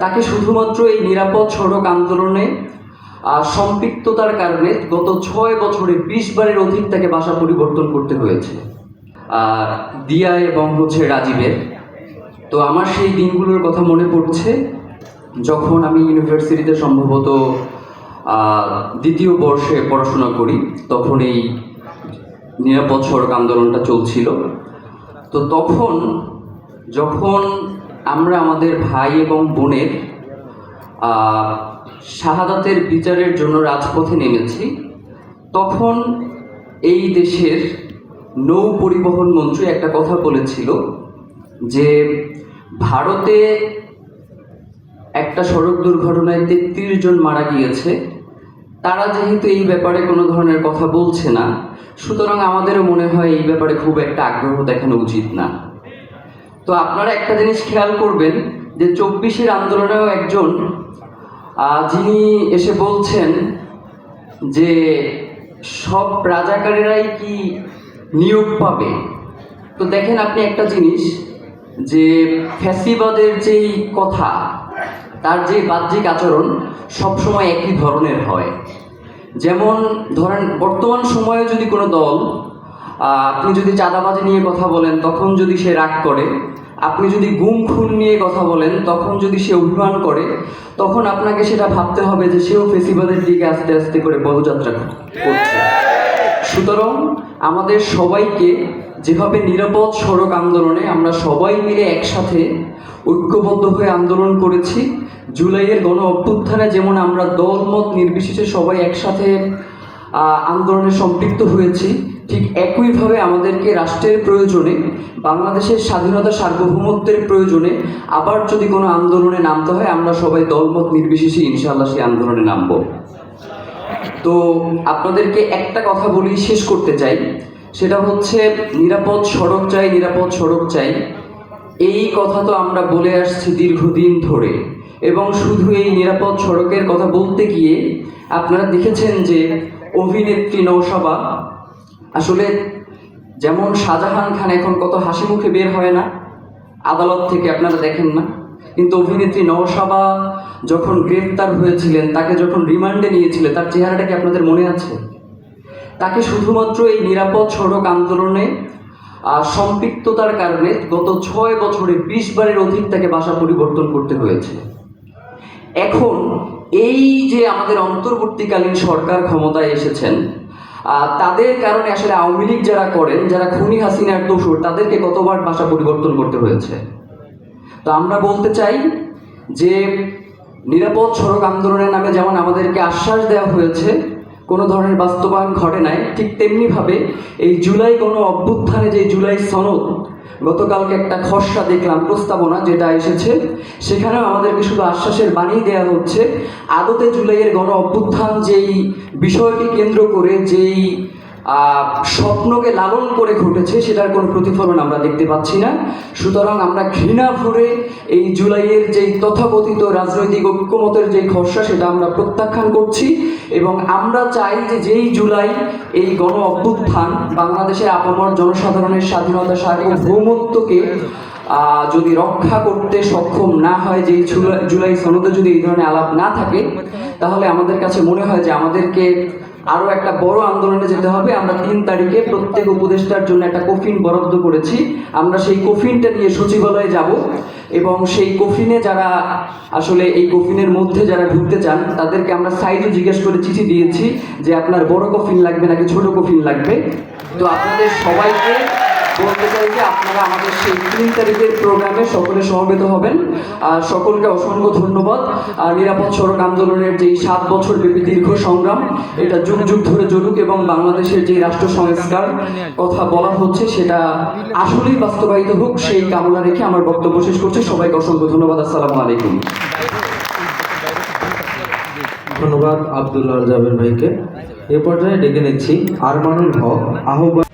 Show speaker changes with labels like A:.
A: তাকে শুধুমাত্র এই নিরাপদ সড়ক আন্দোলনে সম্পৃক্ততার কারণে গত ছয় বছরে বিশ বারের অধিক তাকে বাসা পরিবর্তন করতে হয়েছে। আর দিয়া এবং হচ্ছে রাজীবের। তো আমার সেই দিনগুলোর কথা মনে পড়ছে, যখন আমি ইউনিভার্সিটিতে সম্ভবত দ্বিতীয় বর্ষে পড়াশোনা করি, তখন এই নিরাপদ সড়ক আন্দোলনটা চলছিল। তো তখন যখন আমরা আমাদের ভাই এবং বোনের শাহাদাতের বিচারের জন্য রাজপথে নেমেছি। তখন এই দেশের নৌ পরিবহন মন্ত্রী একটা কথা বলেছিল যে, ভারতে একটা সড়ক দুর্ঘটনায় তেত্রিশ জন মারা গিয়েছে। তারা যেহেতু এই ব্যাপারে কোনো ধরনের কথা বলছে না, সুতরাং আমাদেরও মনে হয় এই ব্যাপারে খুব একটা আগ্রহ দেখানো উচিত না। তো আপনারা একটা জিনিস খেয়াল করবেন যে চব্বিশের আন্দোলনেও একজন যিনি এসে বলছেন যে সব রাজাকারেরাই কি নিয়োগ পাবে। তো দেখেন আপনি একটা জিনিস যে ফ্যাসিবাদের যেই কথা, তার যে বাহ্যিক আচরণ সবসময় একই ধরনের হয়। যেমন ধরেন বর্তমান সময়ে যদি কোনো দল আপনি যদি চাঁদাবাজি নিয়ে কথা বলেন, তখন যদি সে রাগ করে, আপনি যদি গুম খুন নিয়ে কথা বলেন, তখন যদি সে অভিমান করে, তখন আপনাকে সেটা ভাবতে হবে যে সেও ফেসিবাদের দিকে আস্তে আস্তে করে পদযাত্রা করছে। সুতরাং আমাদের সবাইকে যেভাবে নিরাপদ সড়ক আন্দোলনে আমরা সবাই মিলে একসাথে ঐক্যবদ্ধ হয়ে আন্দোলন করেছি, জুলাইয়ের গণ অভ্যুত্থানে যেমন আমরা দলমত নির্বিশেষে সবাই একসাথে আন্দোলনে সম্পৃক্ত হয়েছি ঠিক একইভাবে আমাদেরকে রাষ্ট্রের প্রয়োজনে, বাংলাদেশের স্বাধীনতা সার্বভৌমত্বের প্রয়োজনে আবার যদি কোনো আন্দোলনে নামতে হয়, আমরা সবাই দলমত নির্বিশেষে ইনশাআল্লাহ সেই আন্দোলনে নামবো। তো আপনাদেরকে একটা কথা বলি, শেষ করতে চাই। সেটা হচ্ছে, নিরাপদ সড়ক চাই, নিরাপদ সড়ক চাই। এই কথা তো আমরা বলে আসছি দীর্ঘদিন ধরে। এবং শুধু এই নিরাপদ সড়কের কথা বলতে গিয়ে আপনারা দেখেছেন যে অভিনেত্রী নৌসাবা আসলে যেমন শাহজাহান খান এখন কত হাসি মুখে বের হয় না, আদালত থেকে আপনারা দেখেন না, কিন্তু অভিনেত্রী নওশাবা যখন গ্রেফতার হয়েছিলেন, তাকে যখন রিমান্ডে নিয়েছিলেন, তার চেহারাটা কি আপনাদের মনে আছে? তাকে শুধুমাত্র এই নিরাপদ সড়ক আন্দোলনে সম্পৃক্ততার কারণে গত ছয় বছরে বিশ বারের অধিক তাকে বাসা পরিবর্তন করতে হয়েছে। এখন এই যে আমাদের অন্তর্বর্তীকালীন সরকার ক্ষমতায় এসেছেন তাদের কারণে আসলে আওয়ামী লীগ যারা করেন, যারা খুনি হাসিনার দোষর, তাদেরকে কতবার ভাষা পরিবর্তন করতে হয়েছে? তো আমরা বলতে চাই যে নিরাপদ সড়ক আন্দোলনের নামে যেমন আমাদেরকে আশ্বাস দেওয়া হয়েছে, কোনো ধরনের বাস্তবায়ন ঘটে নাই, ঠিক তেমনিভাবে এই জুলাই কোনো অভ্যুত্থানে যে জুলাই সনদ গতকালকে একটা খসড়া দেখলাম, প্রস্তাবনা যেটা এসেছে। সেখানেও আমাদেরকে শুধু আশ্বাসের বাণী দেওয়া হচ্ছে, আদতে জুলাইয়ের গণ অভ্যুত্থান যেই বিষয়কে কেন্দ্র করে, যেই স্বপ্নকে লালন করে ঘটেছে, সেটার কোনো প্রতিফলন আমরা দেখতে পাচ্ছি না। সুতরাং আমরা ঘৃণা ভরে এই জুলাইয়ের যেই তথাকথিত রাজনৈতিক ঐক্যমতের যে খসড়া, সেটা আমরা প্রত্যাখ্যান করছি এবং আমরা চাই যে যেই জুলাই এই গণ অভ্যুত্থান বাংলাদেশে আপামর জনসাধারণের স্বাধীনতা, সার্বভৌমত্বকে যদি রক্ষা করতে সক্ষম না হয়, যে জুলাই সনদে যদি এই ধরনের আলাপ না থাকে, তাহলে আমাদের কাছে মনে হয় যে আমাদেরকে আরও একটা বড় আন্দোলনে যেতে হবে। আমরা তিন তারিখে প্রত্যেক উপদেষ্টার জন্য একটা কফিন বরাদ্দ করেছি। আমরা সেই কফিনটা নিয়ে সচিবালয়ে যাব এবং সেই কফিনে যারা আসলে এই কফিনের মধ্যে যারা ঢুকতে চান, তাদেরকে আমরা সাইজও জিজ্ঞেস করে চিঠি দিয়েছি যে আপনার বড় কফিন লাগবে নাকি ছোট কফিন লাগবে। তো আপনাদের সবাইকে বলতে চাই যে আপনারা আমাদের সেই তিন তারিখের প্রোগ্রামে সকলে সমবেত হবেন। আর সকলকে অসংখ্য ধন্যবাদ। আর নিরাপদ সড়ক আন্দোলনের যেই সাত বছর ব্যাপী দীর্ঘ সংগ্রাম, এটা যুগ যুগ ধরে এবং বাংলাদেশের যে রাষ্ট্র সংস্কার কথা বলা হচ্ছে, সেটা আসলেই বাস্তবায়িত হোক, সেই কামনা রেখে আমার বক্তব্য শেষ করছি। সবাইকে অসংখ্য ধন্যবাদ। আসসালামু আলাইকুম।
B: ধন্যবাদ আব্দুল্লাহ জাবের ভাইকে। এ পর্যায়ে ডেকে নিচ্ছি আরমানুল হক আহ্বান